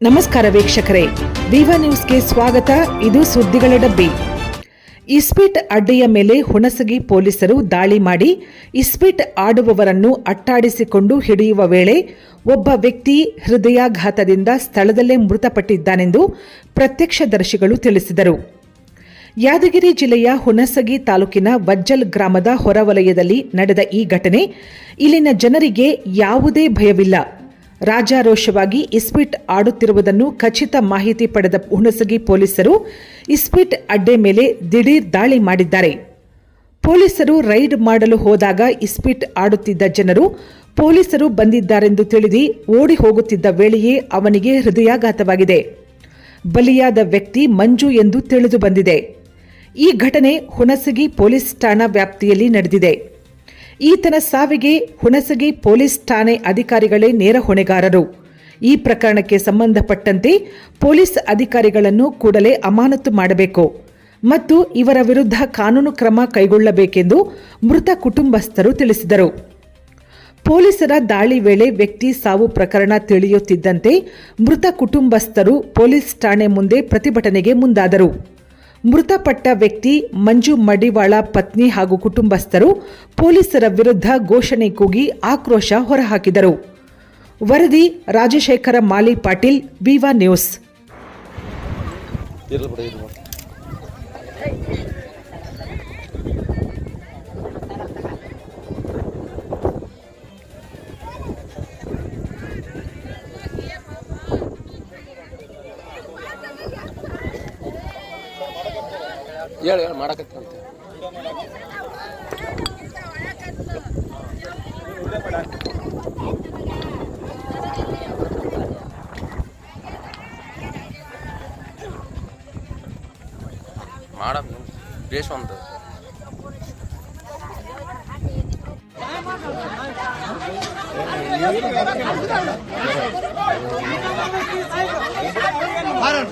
ನಮಸ್ಕಾರ ವೀಕ್ಷಕರೇ, ವಿವ ನ್ಯೂಸ್ಗೆ ಸ್ವಾಗತ, ಇದು ಸುದ್ದಿಗಳ ಡಬ್ಬಿ. ಇಸ್ಪಿಟ್ ಅಡ್ಡೆಯ ಮೇಲೆ ಹುಣಸಗಿ ಪೊಲೀಸರು ದಾಳಿ ಮಾಡಿ, ಇಸ್ಪಿಟ್ ಆಡುವವರನ್ನು ಅಟ್ಟಾಡಿಸಿಕೊಂಡು ಹಿಡಿಯುವ ವೇಳೆ ಒಬ್ಬ ವ್ಯಕ್ತಿ ಹೃದಯಾಘಾತದಿಂದ ಸ್ಥಳದಲ್ಲೇ ಮೃತಪಟ್ಟಿದ್ದಾನೆಂದು ಪ್ರತ್ಯಕ್ಷದರ್ಶಿಗಳು ತಿಳಿಸಿದರು. ಯಾದಗಿರಿ ಜಿಲ್ಲೆಯ ಹುಣಸಗಿ ತಾಲೂಕಿನ ವಜ್ಜಲ್ ಗ್ರಾಮದ ಹೊರವಲಯದಲ್ಲಿ ನಡೆದ ಈ ಘಟನೆ, ಇಲ್ಲಿನ ಜನರಿಗೆ ಯಾವುದೇ ಭಯವಿಲ್ಲ. ರಾಜಾರೋಷವಾಗಿ ಇಸ್ಪಿಟ್ ಆಡುತ್ತಿರುವುದನ್ನು ಖಚಿತ ಮಾಹಿತಿ ಪಡೆದ ಹುಣಸಗಿ ಪೊಲೀಸರು ಇಸ್ಪಿಟ್ ಅಡ್ಡೆ ಮೇಲೆ ದಿಢೀರ್ ದಾಳಿ ಮಾಡಿದ್ದಾರೆ. ಪೊಲೀಸರು ರೈಡ್ ಮಾಡಲು ಹೋದಾಗ ಇಸ್ಪಿಟ್ ಆಡುತ್ತಿದ್ದ ಜನರು, ಪೊಲೀಸರು ಬಂದಿದ್ದಾರೆಂದು ತಿಳಿದು ಓಡಿ ಹೋಗುತ್ತಿದ್ದ ವೇಳೆಯೇ ಅವನಿಗೆ ಹೃದಯಾಘಾತವಾಗಿದೆ. ಬಲಿಯಾದ ವ್ಯಕ್ತಿ ಮಂಜು ಎಂದು ತಿಳಿದು ಬಂದಿದೆ. ಈ ಘಟನೆ ಹುಣಸಗಿ ಪೊಲೀಸ್ ಠಾಣಾ ವ್ಯಾಪ್ತಿಯಲ್ಲಿ ನಡೆದಿದೆ. ಈತನ ಸಾವಿಗೆ ಹುಣಸಗಿ ಪೊಲೀಸ್ ಠಾಣೆ ಅಧಿಕಾರಿಗಳೇ ನೇರ ಹೊಣೆಗಾರರು. ಈ ಪ್ರಕರಣಕ್ಕೆ ಸಂಬಂಧಪಟ್ಟಂತೆ ಪೊಲೀಸ್ ಅಧಿಕಾರಿಗಳನ್ನು ಕೂಡಲೇ ಅಮಾನತು ಮಾಡಬೇಕು ಮತ್ತು ಇವರ ವಿರುದ್ಧ ಕಾನೂನು ಕ್ರಮ ಕೈಗೊಳ್ಳಬೇಕೆಂದು ಮೃತ ಕುಟುಂಬಸ್ಥರು ತಿಳಿಸಿದರು. ಪೊಲೀಸರ ದಾಳಿ ವೇಳೆ ವ್ಯಕ್ತಿ ಸಾವು ಪ್ರಕರಣ ತಿಳಿಯುತ್ತಿದ್ದಂತೆ ಮೃತ ಕುಟುಂಬಸ್ಥರು ಪೊಲೀಸ್ ಠಾಣೆ ಮುಂದೆ ಪ್ರತಿಭಟನೆಗೆ ಮುಂದಾದರು. ಮೃತಪಟ್ಟ ವ್ಯಕ್ತಿ ಮಂಜು ಮಡಿವಾಳ ಪತ್ನಿ ಹಾಗೂ ಕುಟುಂಬಸ್ಥರು ಪೊಲೀಸರ ವಿರುದ್ಧ ಘೋಷಣೆ ಕೂಗಿ ಆಕ್ರೋಶ ಹೊರಹಾಕಿದರು. ವರದಿ ರಾಜಶೇಖರ ಮಾಲಿ ಪಾಟೀಲ್, ವಿವಾ ನ್ಯೂಸ್. ಹೇಳು ಹೇಳು ಮಾಡಕತ್ತಂತ ಮಾಡಮ್ ಬೇಸ್ ಒಂದು ಮಾಡಕ್